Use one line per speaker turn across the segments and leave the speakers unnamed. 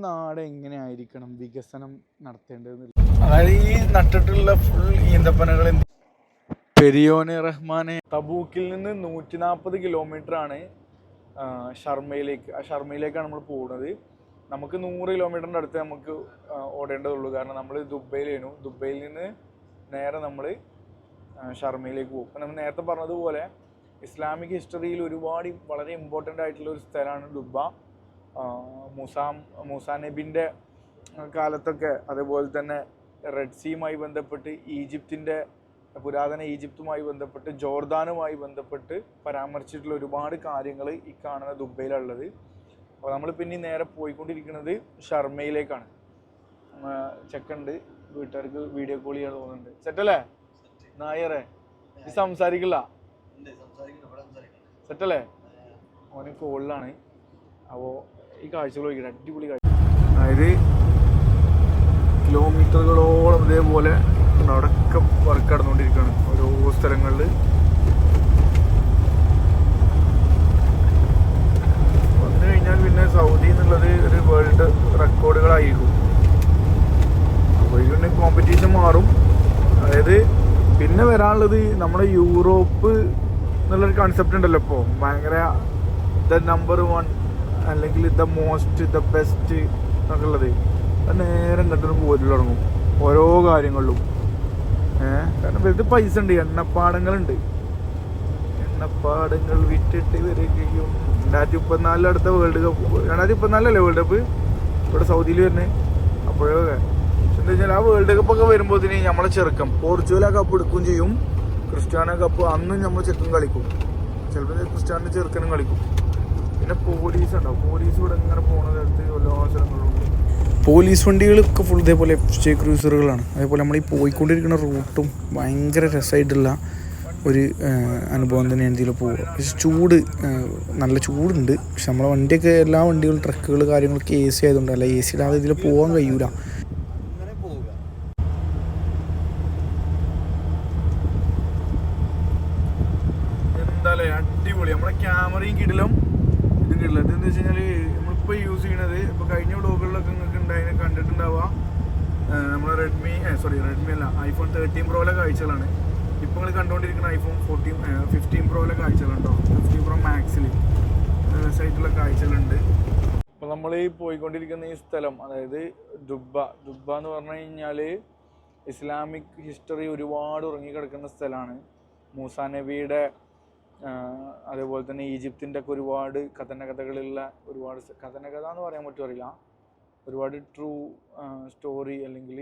നാട് എങ്ങനെയായിരിക്കണം വികസനം നടത്തേണ്ടത് അതായത് ഈ നട്ടിട്ടുള്ള ഫുൾ ഈന്തപ്പനകൾ പെരിയോനെ റഹ്മാനെ തബൂക്കിൽ നിന്ന് നൂറ്റി നാൽപ്പത് കിലോമീറ്റർ ആണ് ആ, ഷർമയിലേക്ക് ആ ഷർമയിലേക്കാണ് നമ്മൾ പോകുന്നത് നമുക്ക് നൂറ് കിലോമീറ്ററിന്റെ അടുത്ത് നമുക്ക് ഓടേണ്ടതുള്ളൂ. കാരണം നമ്മൾ ദുബൈയിലേനു. ദുബൈയിൽ നിന്ന് നേരെ നമ്മൾ ഷർമയിലേക്ക് പോകും. അപ്പം നമ്മൾ നേരത്തെ പറഞ്ഞതുപോലെ ഇസ്ലാമിക് ഹിസ്റ്ററിയിൽ ഒരുപാട് വളരെ ഇമ്പോർട്ടന്റ് ആയിട്ടുള്ള ഒരു സ്ഥലമാണ് ദുബ. മൂസാം മൂസാ നബിന്റെ കാലത്തൊക്കെ അതുപോലെ തന്നെ റെഡ് സീയുമായി ബന്ധപ്പെട്ട് ഈജിപ്തിന്റെ പുരാതന ഈജിപ്തുമായി ബന്ധപ്പെട്ട് ജോർദാനുമായി ബന്ധപ്പെട്ട് പരാമർശിച്ചിട്ടുള്ള ഒരുപാട് കാര്യങ്ങൾ ഈ കാണുന്ന ദുബൈയിലുള്ളത്. അപ്പോൾ നമ്മൾ പിന്നെ നേരെ പോയിക്കൊണ്ടിരിക്കുന്നത് ഷർമയിലേക്കാണ്. ചെക്കുണ്ട് വീട്ടുകാർക്ക് വീഡിയോ കോൾ ചെയ്യാൻ തോന്നുന്നുണ്ട്. സെറ്റല്ലേ നായറെ ഇത് സംസാരിക്കില്ല? സെറ്റല്ലേ ഓന് കോളിലാണ് അപ്പോൾ ഈ കാഴ്ചകൾ ഒഴിക്കണം അടിപൊളി കാഴ്ച. അതായത് കിലോമീറ്ററുകളോളം ഇതേപോലെ അവിടെയൊക്കെ വർക്ക് നടന്നുകൊണ്ടിരിക്കുകയാണ്. ഓരോ സ്ഥലങ്ങളിൽ. വന്നു കഴിഞ്ഞാൽ പിന്നെ സൗദി എന്നുള്ളത് ഒരു വേൾഡ് റെക്കോർഡുകളായിരിക്കും. അപ്പോൾ ഇതിന് കോമ്പറ്റീഷൻ മാറും. അതായത് പിന്നെ വരാനുള്ളത് നമ്മുടെ യൂറോപ്പ് എന്നുള്ളൊരു കൺസെപ്റ്റ് ഉണ്ടല്ലോ ഇപ്പോൾ ഭയങ്കര ദ നമ്പർ വൺ അല്ലെങ്കിൽ ദ മോസ്റ്റ് ദ ബെസ്റ്റ് എന്നൊക്കെ ഉള്ളത്. നേരം നേരെ പോരിൽ പോരി തുടങ്ങും. ഓരോ കാര്യങ്ങളിലും. ഏഹ് കാരണം വെറുതെ പൈസ ഉണ്ട്. എണ്ണപ്പാടങ്ങളുണ്ട്. എണ്ണപ്പാടങ്ങൾ വിറ്റിട്ട് വരികയും രണ്ടായിരത്തി മുപ്പത്തിനാലിൽ അടുത്ത വേൾഡ് കപ്പ് രണ്ടായിരത്തി മുപ്പത്തിനാലല്ലേ വേൾഡ് കപ്പ് ഇവിടെ സൗദിയിൽ വരുന്നത് അപ്പോഴൊക്കെ. പക്ഷെ എന്താ വെച്ചാൽ ആ വേൾഡ് കപ്പ് ഒക്കെ വരുമ്പോഴത്തേന് നമ്മളെ ചെറുക്കം പോർച്ചുഗൽ ആ കപ്പ് എടുക്കുകയും ചെയ്യും. ക്രിസ്ത്യാനോ കപ്പ് അന്നും നമ്മൾ ചെറുക്കം കളിക്കും. ചിലപ്പോൾ ക്രിസ്ത്യാനോ ചെറുക്കനും കളിക്കും. പിന്നെ പോലീസ് ഉണ്ടാവും പോലീസ് ഇവിടെ ഇങ്ങനെ പോണ സ്ഥലത്ത് എല്ലാ പോലീസ് വണ്ടികളൊക്കെ ഫുൾ ഇതേപോലെ എഫ് ക്രൂസറുകളാണ് അതേപോലെ നമ്മൾ ഈ പോയിക്കൊണ്ടിരിക്കുന്ന റൂട്ടും ഭയങ്കര രസമായിട്ടുള്ള ഒരു അനുഭവം തന്നെയാണ് ഇതിൽ പോവുക പക്ഷെ ചൂട് നല്ല ചൂടുണ്ട്. പക്ഷെ നമ്മളെ വണ്ടിയൊക്കെ എല്ലാ വണ്ടികളും ട്രക്കുകൾ കാര്യങ്ങളൊക്കെ എ സി ആയതുകൊണ്ട് അല്ല എ സി ഇടാതെ ഇതിൽ പോകാൻ കഴിയൂല എന്തായാലേ അടിപൊളി നമ്മളെ ക്യാമറയും കിടിലും ഇത് കിടില്ല ഇതെന്ന് വെച്ച് കഴിഞ്ഞാൽ നമ്മളിപ്പോൾ യൂസ് ചെയ്യണത് ഇപ്പോൾ കഴിഞ്ഞ വ്ളോഗുകളിലൊക്കെ നിങ്ങൾക്ക് ഉണ്ടായി കണ്ടിട്ടുണ്ടാവുക നമ്മളെ റെഡ്മി സോറി റെഡ്മി അല്ല ഐഫോൺ തേർട്ടീൻ പ്രോയിലെ കാഴ്ചകളാണ്. ഇപ്പോൾ നിങ്ങൾ കണ്ടുകൊണ്ടിരിക്കുന്ന ഐഫോൺ ഫോർട്ടീൻ ഫിഫ്റ്റീൻ പ്രോയിലെ കാഴ്ചകളുണ്ടോ? ഫിഫ്റ്റീൻ പ്രോ മാക്സിൽ സൈറ്റുള്ള കാഴ്ചകളുണ്ട്. അപ്പോൾ നമ്മൾ ഈ പോയിക്കൊണ്ടിരിക്കുന്ന ഈ സ്ഥലം അതായത് ദുബ ദുബ എന്ന് പറഞ്ഞു കഴിഞ്ഞാൽ ഇസ്ലാമിക് ഹിസ്റ്ററി ഒരുപാട് ഉറങ്ങിക്കിടക്കുന്ന സ്ഥലമാണ്. മൂസാ നബിയുടെ അതേപോലെ തന്നെ ഈജിപ്തിന്റെ ഒക്കെ ഒരുപാട് കഥന കഥകളുള്ള ഒരുപാട് കഥന കഥ എന്ന് പറയാൻ പറ്റുമറിയില്ല ഒരുപാട് ട്രൂ സ്റ്റോറി അല്ലെങ്കിൽ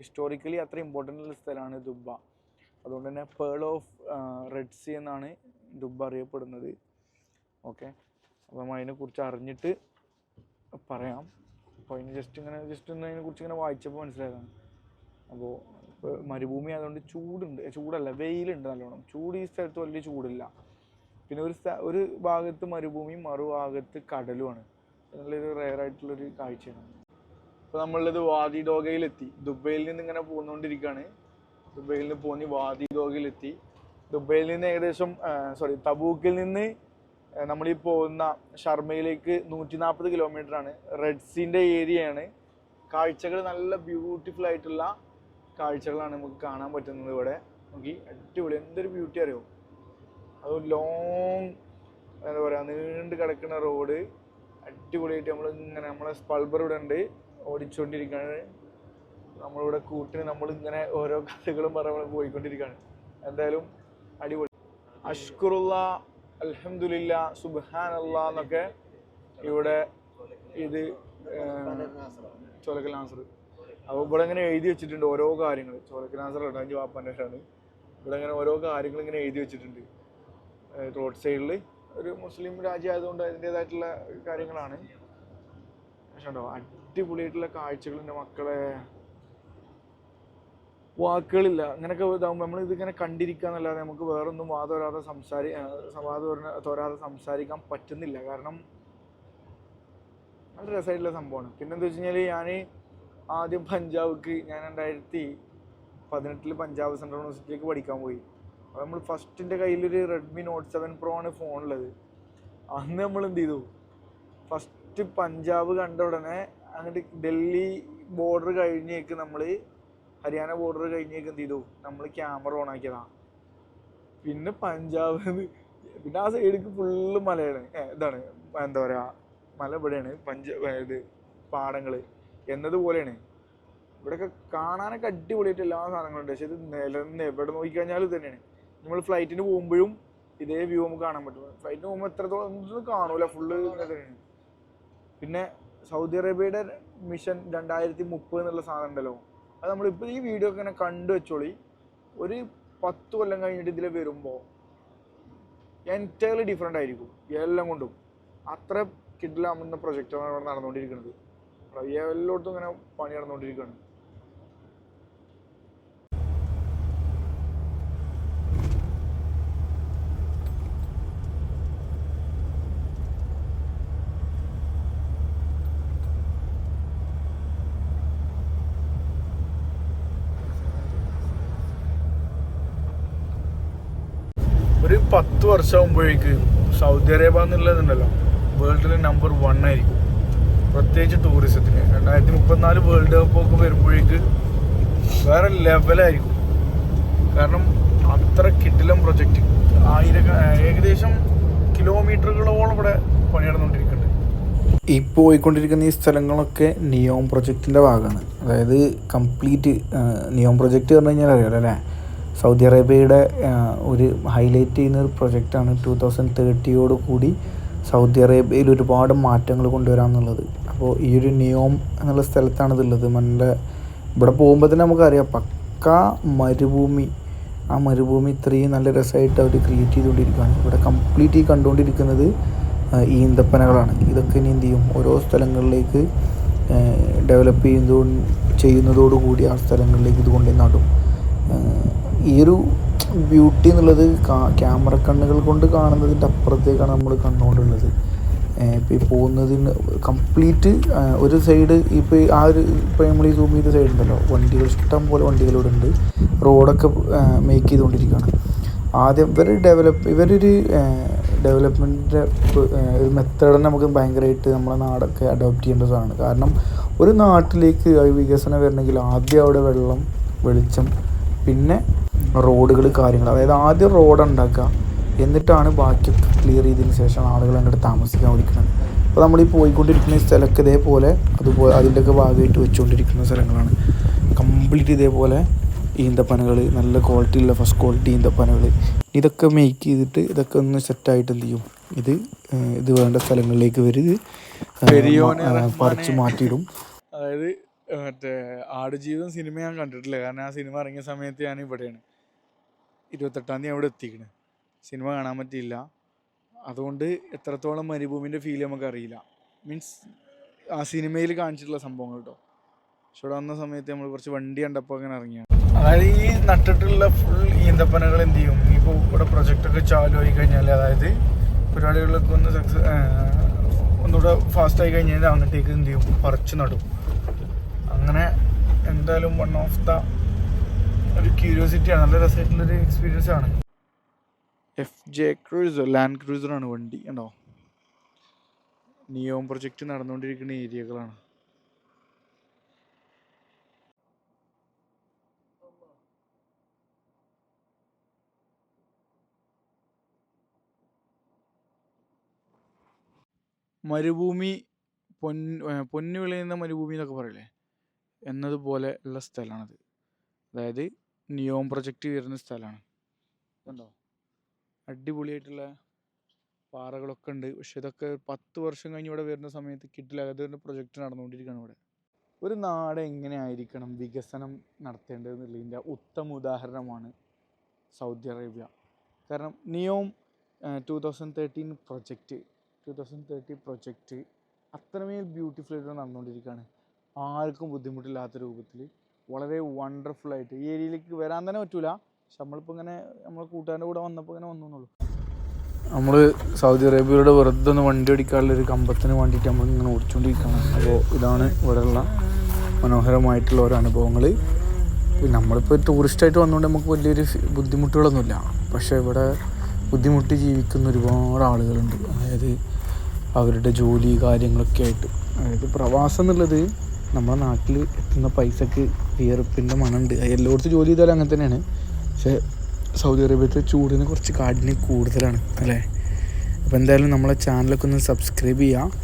ഹിസ്റ്റോറിക്കലി അത്ര ഇമ്പോർട്ടന്റ് ഉള്ള സ്ഥലമാണ് ദുബ അതുകൊണ്ട് തന്നെ പേൾ ഓഫ് റെഡ് സി എന്നാണ് ദുബ അറിയപ്പെടുന്നത്. ഓക്കെ അപ്പോൾ നമ്മൾ അതിനെക്കുറിച്ച് അറിഞ്ഞിട്ട് പറയാം. അപ്പോൾ അതിന് ജസ്റ്റ് ഇങ്ങനെ ജസ്റ്റ് ഒന്ന് അതിനെക്കുറിച്ച് ഇങ്ങനെ വായിച്ചപ്പോൾ മനസ്സിലായതാണ്. അപ്പോൾ മരുഭൂമി ആയതുകൊണ്ട് ചൂടുണ്ട്. ചൂടല്ല വെയിലുണ്ട് നല്ലോണം. ചൂട് ഈ സ്ഥലത്ത് വലിയ ചൂടില്ല. പിന്നെ ഒരു ഒരു ഭാഗത്ത് മരുഭൂമിയും മറുഭാഗത്ത് കടലുമാണ്. നല്ലൊരു റെയർ ആയിട്ടുള്ളൊരു കാഴ്ചയാണ്. ഇപ്പോൾ നമ്മളുള്ളത് വാദി ഡോഗയിലെത്തി. ദുബൈയിൽ നിന്ന് ഇങ്ങനെ പോന്നുകൊണ്ടിരിക്കുകയാണ് ദുബൈയിൽ നിന്ന് പോന്നി വാദി ഡോഗയിലെത്തി. ദുബൈയിൽ നിന്ന് ഏകദേശം സോറി തബൂക്കിൽ നിന്ന് നമ്മൾ ഈ പോകുന്ന ഷർമയിലേക്ക് നൂറ്റി നാൽപ്പത് കിലോമീറ്റർ ആണ് റെഡ് സീന്റെ ഏരിയയാണ്. കാഴ്ചകൾ നല്ല ബ്യൂട്ടിഫുൾ ആയിട്ടുള്ള കാഴ്ചകളാണ് നമുക്ക് കാണാൻ പറ്റുന്നത് ഇവിടെ. നോക്കി അടിപൊളി. എന്തൊരു ബ്യൂട്ടി അറിയോ? അത് ലോങ് എന്താ പറയുക നീണ്ട് കിടക്കുന്ന റോഡ് അടിപൊളിയായിട്ട് നമ്മൾ ഇങ്ങനെ നമ്മളെ സ്പൾബർ ഇവിടെ ഉണ്ട്. ഓടിച്ചുകൊണ്ടിരിക്കുകയാണ് നമ്മളിവിടെ കൂട്ടിന് നമ്മൾ ഇങ്ങനെ ഓരോ കഥകളും പറഞ്ഞ് പോയിക്കൊണ്ടിരിക്കുകയാണ് എന്തായാലും അടിപൊളി. അഷ്കുറുള്ള അലഹമുല്ല സുബാൻ അല്ല എന്നൊക്കെ ഇവിടെ ഇത് ചോലക്കൽ നാസർ. അപ്പോൾ ഇവിടെ ഇങ്ങനെ എഴുതി വെച്ചിട്ടുണ്ട് ഓരോ കാര്യങ്ങൾ. ചോലക്കൽ നാസർ അഞ്ച് വാപ്പാന്റെ പേരാണ്. ഇവിടെ ഇങ്ങനെ ഓരോ കാര്യങ്ങൾ ഇങ്ങനെ എഴുതി വെച്ചിട്ടുണ്ട്. റോഡ് സൈഡിൽ ഒരു മുസ്ലിം രാജ്യമായതുകൊണ്ട് അതിന്റെതായിട്ടുള്ള കാര്യങ്ങളാണ്. പക്ഷേ ഉണ്ടോ? അടിപൊളിയായിട്ടുള്ള കാഴ്ചകൾ എന്റെ മക്കളെ. വാക്കുകളില്ല. അങ്ങനെയൊക്കെ ഇതാകുമ്പോൾ നമ്മൾ ഇതിങ്ങനെ കണ്ടിരിക്കുക എന്നല്ലാതെ നമുക്ക് വേറൊന്നും വരാതെ സംസാരി വാദം തോരാതെ സംസാരിക്കാൻ പറ്റുന്നില്ല. കാരണം നല്ല രസമായിട്ടുള്ള സംഭവമാണ്. പിന്നെ എന്താ വെച്ച് കഴിഞ്ഞാൽ ഞാൻ ആദ്യം പഞ്ചാബ്ക്ക് ഞാൻ രണ്ടായിരത്തി പതിനെട്ടിൽ പഞ്ചാബ് സെൻട്രൽ യൂണിവേഴ്സിറ്റിയിലേക്ക് പഠിക്കാൻ പോയി. അപ്പോൾ നമ്മൾ ഫസ്റ്റിന്റെ കയ്യിലൊരു റെഡ്മി നോട്ട് സെവൻ പ്രോ ആണ് ഫോണുള്ളത് അന്ന് നമ്മൾ എന്ത് ചെയ്തു? ഫസ്റ്റ് പഞ്ചാബ് കണ്ട ഉടനെ അങ്ങോട്ട് ഡൽഹി ബോർഡർ കഴിഞ്ഞേക്ക് നമ്മൾ ഹരിയാന ബോർഡർ കഴിഞ്ഞേക്ക് എന്ത് ചെയ്തു? നമ്മൾ ക്യാമറ ഓൺ ആക്കിയതാണ് പിന്നെ പഞ്ചാബ് പിന്നെ ആ സൈഡിക്ക് ഫുള്ള് മലയാണ്. ഇതാണ് എന്താ പറയുക മല ഇവിടെയാണ് പഞ്ചാബ് ഇത് പാടങ്ങൾ എന്നതുപോലെയാണ്. ഇവിടെയൊക്കെ കാണാനൊക്കെ അടിപൊളിയായിട്ട് എല്ലാ സാധനങ്ങളുണ്ട്. പക്ഷെ ഇത് നിലനിന്ന് എവിടെ നോക്കിക്കഴിഞ്ഞാലും തന്നെയാണ്. നമ്മൾ ഫ്ലൈറ്റിന് പോകുമ്പോഴും ഇതേ വ്യൂ നമുക്ക് കാണാൻ പറ്റും. ഫ്ലൈറ്റിന് പോകുമ്പോൾ എത്രത്തോളം ഒന്നും കാണൂല. ഫുള്ള് തന്നെയാണ്. പിന്നെ സൗദി അറേബ്യയുടെ മിഷൻ രണ്ടായിരത്തി മുപ്പത് എന്നുള്ള സാധനം ഉണ്ടല്ലോ. അത് നമ്മളിപ്പോൾ ഈ വീഡിയോ ഒക്കെ ഇങ്ങനെ കണ്ടു വെച്ചോളി. ഒരു പത്ത് കൊല്ലം കഴിഞ്ഞിട്ട് ഇതിൽ വരുമ്പോൾ എന്റയർലി ഡിഫറെന്റ് ആയിരിക്കും. എല്ലാം കൊണ്ടും. അത്ര കിഡിലാവുന്ന പ്രൊജക്റ്റാണ് ഇവിടെ നടന്നുകൊണ്ടിരിക്കുന്നത്. എല്ലായിടത്തും ഇങ്ങനെ പണി നടന്നുകൊണ്ടിരിക്കുകയാണ് ഒരു പത്ത് വർഷമാകുമ്പോഴേക്ക് സൗദി അറേബ്യ എന്നുള്ളതുണ്ടല്ലോ. വേൾഡിലെ നമ്പർ വൺ ആയിരിക്കും. പ്രത്യേകിച്ച് ടൂറിസത്തിന് രണ്ടായിരത്തി മുപ്പത്തിനാല് വേൾഡ് കപ്പ് ഒക്കെ വരുമ്പോഴേക്ക് വേറെ ലെവലായിരിക്കും കാരണം അത്ര കിടിലം പ്രൊജക്റ്റ് ആയിരം ഏകദേശം കിലോമീറ്ററുകളോളം ഇവിടെ പണി
ഈ പോയിക്കൊണ്ടിരിക്കുന്ന ഈ സ്ഥലങ്ങളൊക്കെ നിയോം പ്രൊജക്റ്റിന്റെ ഭാഗമാണ്. അതായത് കംപ്ലീറ്റ് നിയോം പ്രൊജക്റ്റ് പറഞ്ഞു കഴിഞ്ഞാൽ അറിയാമല്ലോ അല്ലേ? സൗദി അറേബ്യയുടെ ഒരു ഹൈലൈറ്റ് ചെയ്യുന്ന ഒരു പ്രൊജക്റ്റാണ് ടു തൗസൻഡ് തേർട്ടിയോട് കൂടി സൗദി അറേബ്യയിൽ ഒരുപാട് മാറ്റങ്ങൾ കൊണ്ടുവരാമെന്നുള്ളത് അപ്പോൾ ഈ ഒരു നിയോം എന്നുള്ള സ്ഥലത്താണ് ഇതുള്ളത് നല്ല ഇവിടെ പോകുമ്പോൾ തന്നെ നമുക്കറിയാം പക്ക മരുഭൂമി. ആ മരുഭൂമി ഇത്രയും നല്ല രസമായിട്ട് അവർ ക്രിയേറ്റ് ചെയ്തുകൊണ്ടിരിക്കുകയാണ്. ഇവിടെ കംപ്ലീറ്റ് കണ്ടുകൊണ്ടിരിക്കുന്നത് ഈന്തപ്പനകളാണ്. ഇതൊക്കെ ഇനി എന്ത് ചെയ്യും? ഓരോ സ്ഥലങ്ങളിലേക്ക് ഡെവലപ്പ് ചെയ്യുന്നതോ ചെയ്യുന്നതോടുകൂടി ആ സ്ഥലങ്ങളിലേക്ക് ഇത് കൊണ്ടുപോയി നടും. ആ, ഈ ഒരു ബ്യൂട്ടി എന്നുള്ളത് ക്യാമറ കണ്ണുകൾ കൊണ്ട് കാണുന്നതിന്റെ അപ്പുറത്തേക്കാണ് നമ്മൾ കണ്ടുകൊണ്ടുള്ളത് ഇപ്പോൾ ഈ പോകുന്നതിന് കംപ്ലീറ്റ് ഒരു സൈഡ് ഇപ്പോൾ ആ ഒരു ഇപ്പോൾ നമ്മൾ ഈ സൂം ചെയ്ത സൈഡ് ഉണ്ടല്ലോ വണ്ടികൾ ഇഷ്ടം പോലെ വണ്ടികളിവിടെ ഉണ്ട് റോഡൊക്കെ മേക്ക് ചെയ്തുകൊണ്ടിരിക്കുകയാണ് ആദ്യം ഇവർ ഡെവലപ്പ് ഇവരൊരു ഡെവലപ്മെന്റിന്റെ ഒരു മെത്തേഡ് നമുക്ക് ഭയങ്കരമായിട്ട് നമ്മളെ നാടൊക്കെ അഡോപ്റ്റ് ചെയ്യേണ്ട സാധനമാണ്. കാരണം ഒരു നാട്ടിലേക്ക് വികസനം വരണമെങ്കിൽ ആദ്യം അവിടെ വെള്ളം വെളിച്ചം പിന്നെ റോഡുകൾ കാര്യങ്ങൾ അതായത് ആദ്യം റോഡ് ഉണ്ടാക്കുക. എന്നിട്ടാണ് ബാക്കിയൊക്കെ ക്ലിയർ ചെയ്തതിന് ശേഷം ആളുകൾ അങ്ങോട്ട് താമസിക്കാൻ വിളിക്കുന്നത്. അപ്പോൾ നമ്മൾ ഈ പോയിക്കൊണ്ടിരിക്കുന്ന സ്ഥലമൊക്കെ ഇതേപോലെ അതുപോലെ അതിന്റെയൊക്കെ ഭാഗമായിട്ട് വെച്ചുകൊണ്ടിരിക്കുന്ന സ്ഥലങ്ങളാണ്. കംപ്ലീറ്റ് ഇതേപോലെ ഈന്തപ്പനകൾ നല്ല ക്വാളിറ്റി ഉള്ള ഫസ്റ്റ് ക്വാളിറ്റി ഈന്തപ്പനകൾ ഇതൊക്കെ മേക്ക് ചെയ്തിട്ട് ഇതൊക്കെ ഒന്ന് സെറ്റായിട്ട് എന്ത് ചെയ്യും? ഇത് ഇത് വേണ്ട സ്ഥലങ്ങളിലേക്ക് വരും ഇത്. പറിച്ച് മാറ്റിയിടും.
അതായത് മറ്റേ ആടുജീവിതം സിനിമ ഞാൻ കണ്ടിട്ടില്ല. കാരണം ആ സിനിമ ഇറങ്ങിയ സമയത്ത് ഞാൻ ഇവിടെയാണ്. ഇരുപത്തെട്ടാം തീയതി അവിടെ എത്തിക്കണ്. സിനിമ കാണാൻ പറ്റിയില്ല. അതുകൊണ്ട് എത്രത്തോളം മരുഭൂമിന്റെ ഫീൽ നമുക്ക് അറിയില്ല. മീൻസ് ആ സിനിമയിൽ കാണിച്ചിട്ടുള്ള സംഭവങ്ങൾ കേട്ടോ. പക്ഷെ ഇവിടെ വന്ന സമയത്ത് നമ്മൾ കുറച്ച് വണ്ടി കണ്ടപ്പോൾ അങ്ങനെ ഇറങ്ങിയാണ്. അതായത് ഈ നട്ടിട്ടുള്ള ഫുൾ ഈന്തപ്പനകൾ എന്ത് ചെയ്യും? ഇപ്പോൾ ഇവിടെ പ്രൊജക്റ്റൊക്കെ ചാലു ആയി കഴിഞ്ഞാൽ അതായത് പരിപാടികളിലൊക്കെ ഒന്ന് സക്സസ് ഒന്നുകൂടെ ഫാസ്റ്റ് ആയി കഴിഞ്ഞാൽ അങ്ങോട്ടേക്ക് എന്ത് ചെയ്യും? പറിച്ചു നടും. അങ്ങനെ എന്തായാലും വൺ ഓഫ് ദ ഒരു ക്യൂരിയോസിറ്റിയാണ് നല്ല രസമായിട്ടുള്ളൊരു എക്സ്പീരിയൻസ് ആണ്. എഫ് ജെ ക്രൂസർ ലാൻഡ് ക്രൂസറാണ് വണ്ടി കണ്ടോ? നിയോം പ്രൊജക്റ്റ് നടന്നുകൊണ്ടിരിക്കുന്ന ഏരിയകളാണ് മരുഭൂമി പൊന്നു പൊന്ന് വിളയുന്ന മരുഭൂമി എന്നൊക്കെ പറയില്ലേ? എന്നതുപോലെ ഉള്ള സ്ഥലമാണത്. അതായത് നിയോം പ്രൊജക്റ്റ് വരുന്ന സ്ഥലമാണ്. കണ്ടോ അടിപൊളിയായിട്ടുള്ള പാറകളൊക്കെ ഉണ്ട്. പക്ഷെ ഇതൊക്കെ പത്ത് വർഷം കഴിഞ്ഞ് ഇവിടെ വരുന്ന സമയത്ത് കിട്ടില്ല. അതൊരു പ്രൊജക്റ്റ് നടന്നുകൊണ്ടിരിക്കുകയാണ് ഇവിടെ. ഒരു നാട് എങ്ങനെ ആയിരിക്കണം വികസനം നടത്തേണ്ടതെന്നുള്ളതിന്റെ ഉത്തമ ഉദാഹരണമാണ് സൗദി അറേബ്യ. കാരണം Neom two thousand thirteen project two thousand thirty project അത്രമേൽ ബ്യൂട്ടിഫുൾ ആയിട്ട് നടന്നുകൊണ്ടിരിക്കുകയാണ്. ആർക്കും ബുദ്ധിമുട്ടില്ലാത്ത രൂപത്തിൽ വളരെ വണ്ടർഫുൾ ആയിട്ട്. ഈ ഏരിയയിലേക്ക് വരാൻ തന്നെ പറ്റൂല. പക്ഷെ നമ്മളിപ്പോൾ ഇങ്ങനെ നമ്മളെ കൂട്ടുകാരുടെ കൂടെ വന്നപ്പോൾ ഇങ്ങനെ വന്നു എന്നുള്ളൂ. നമ്മൾ സൗദി അറേബ്യയുടെ വെറുതെ ഒന്ന് വണ്ടി അടിക്കാനുള്ള ഒരു കമ്പത്തിന് വേണ്ടിയിട്ട് നമ്മൾ ഇങ്ങനെ ഓടിച്ചുകൊണ്ടിരിക്കുകയാണ് അപ്പോൾ ഇതാണ് ഇവിടെയുള്ള മനോഹരമായിട്ടുള്ള ഓരോ അനുഭവങ്ങൾ നമ്മളിപ്പോൾ ടൂറിസ്റ്റായിട്ട് വന്നുകൊണ്ട് നമുക്ക് വലിയൊരു ബുദ്ധിമുട്ടുകളൊന്നുമില്ല. പക്ഷേ ഇവിടെ ബുദ്ധിമുട്ടി ജീവിക്കുന്ന ഒരുപാട് ആളുകളുണ്ട്. അതായത്
അവരുടെ ജോലി കാര്യങ്ങളൊക്കെ ആയിട്ട്. അതായത് പ്രവാസം എന്നുള്ളത് നമ്മുടെ നാട്ടിൽ എത്തുന്ന പൈസക്ക് വിയർപ്പിന്റെ മണമുണ്ട്. എല്ലായിടത്തും ജോലി ചെയ്താലും അങ്ങനെ തന്നെയാണ്. പക്ഷേ സൗദി അറേബ്യത്തെ ചൂടിന് കുറച്ച് കാഠിന്യം കൂടുതലാണ് അല്ലേ? അപ്പോൾ എന്തായാലും നമ്മളെ ചാനലൊക്കെ ഒന്ന് സബ്സ്ക്രൈബ് ചെയ്യുക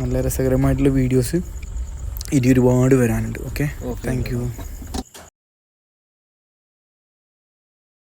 നല്ല രസകരമായിട്ടുള്ള വീഡിയോസ് ഇനി ഒരുപാട് വരാനുണ്ട്. ഓക്കെ. Thank you